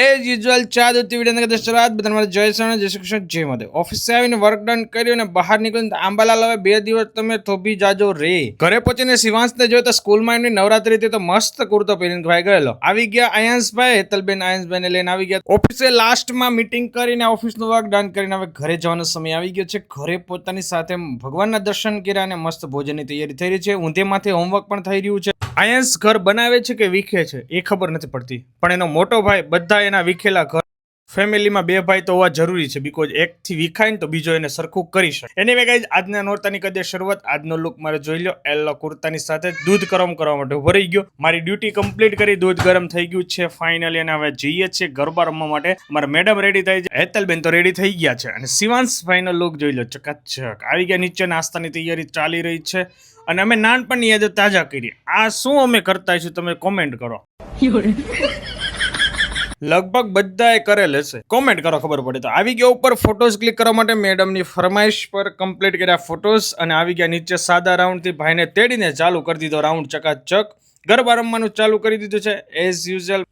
As usual ચા દૂધથી video અંદર શરૂઆત બધા મારે જય સણ જય શ્રી કૃષ્ણ, જય માધવ ઓફિસે આવીને વર્ક ડન કર્યું અને બહાર નીકળીને આંબાલાલ હવે બે દિવસ તમે થોભી જાજો રે. ઘરે પહોંચીને શિવાંશને જોયો તો સ્કૂલમાં એમની નવરાત્રી હતી તો મસ્ત કુર્તો પહેરીને ભાઈ ગયેલો. આવી ગયા આયંશભાઈ, હેતલબેન આયંશભાઈને લઈને આવી ગયા. ઓફિસે લાસ્ટમાં મીટિંગ કરીને ઓફિસનું વર્ક ડન કરીને હવે ઘરે જવાનો સમય આવી ગયો છે. ઘરે પોતાની સાથે ભગવાનના દર્શન કર્યા અને મસ્ત ભોજનની તૈયારી થઈ રહી છે. ઊંધે માથે હોમવર્ક પણ થઈ રહ્યું છે. આયંશ ઘર બનાવે છે કે વિખે છે, એ ખબર નથી પડતી. પણ એનો મોટો ભાઈ બધા એના વિખેલા ઘર ફેમિલીમાં બે ભાઈ તો હોવા જરૂરી છે બીકોઝ એકથી વિખાય ને તો બીજો એને સરખું કરી શકે. એની ગાઈઝ આજના નોરતાની કદે શરૂઆત, આજનો લુક મારે જોઈ લો એલો કુર્તાની સાથે દૂધ ગરમ કરવા માટે ભરાઈ ગયો. મારી ડ્યુટી કમ્પ્લીટ કરી, દૂધ ગરમ થઈ ગયું છે ફાઇનલી અને હવે જઈએ છીએ ગરબા રમવા માટે. મારા મેડમ રેડી થઈ છે. હેતલબેન તો રેડી થઈ ગયા છે. અને શિવાંશ ફાઇનલ લુક જોઈ લો ચકાચક. આવી ગયા નીચે નાસ્તાની તૈયારી ચાલી રહી છે. અને અમે નાનપણની યાદો તાજા કરી આ શું અમે કરતા છું તમે કોમેન્ટ કરો. લગભગ બધાએ કરેલ હશે. કોમેન્ટ કરો ખબર પડે તો. આવી ગયા ઉપર ફોટોઝ ક્લિક કરવા માટે મેડમની ફરમાઈશ પર કમ્પ્લીટ કર્યા ફોટોઝ અને આવી ગયા નીચે સાદા રાઉન્ડથી ભાઈને તેડીને ચાલુ કરી દીધો. રાઉન્ડ ચકાચક. ગરબા રમવાનું ચાલુ કરી દીધું છે. એઝ યુઝ્યુઅલ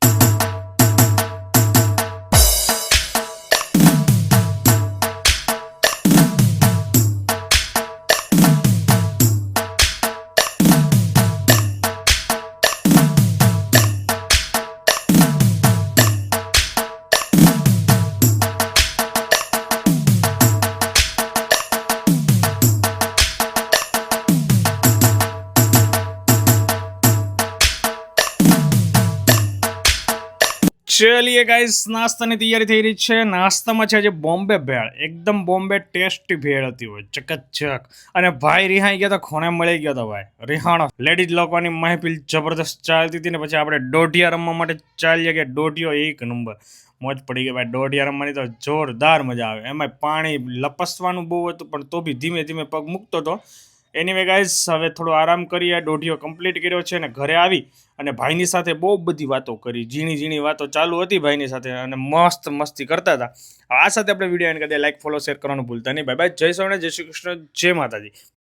ચલીએ ગાઈસ નાસ્તાની તૈયારી થઈ રહી છે. નાસ્તામાં છે આજે બોમ્બે ભેળ. એકદમ બોમ્બે ટેસ્ટી ભેળ હતી હોય ચકચક. અને ભાઈ, રિહાઈ ગયા તો ખોણે મળી ગયો તો ભાઈ. રિહાણો. લેડીઝ લોકોની મહેફિલ જબરદસ્ત ચાલતી હતી ને પછી આપણે દોઢિયા રમવા માટે ચાલીએ કે દોઢિયો એક નંબર મોજ પડી ગઈ ભાઈ. દોઢિયા રમવાની તો જોરદાર મજા આવે. એમાં પાણી લપસવાનું બહુ હતું, પણ તો બી ધીમે ધીમે પગ મૂકતો હતો એનીવે ગાઈઝ હવે થોડો આરામ કરી આ દોઢીઓ કમ્પ્લીટ કર્યો છે અને ઘરે આવી અને ભાઈની સાથે બહુ બધી વાતો કરી. ઝીણી ઝીણી વાતો ચાલુ હતી ભાઈની સાથે અને મસ્ત મસ્તી કરતા હતા. આ સાથે આપણે વીડિયો એન્ડ કરી લાઈક ફોલો શેર કરવાનું ભૂલતા નહીં. બાય બાય જય સૌને જય શ્રી કૃષ્ણ. જય માતાજી.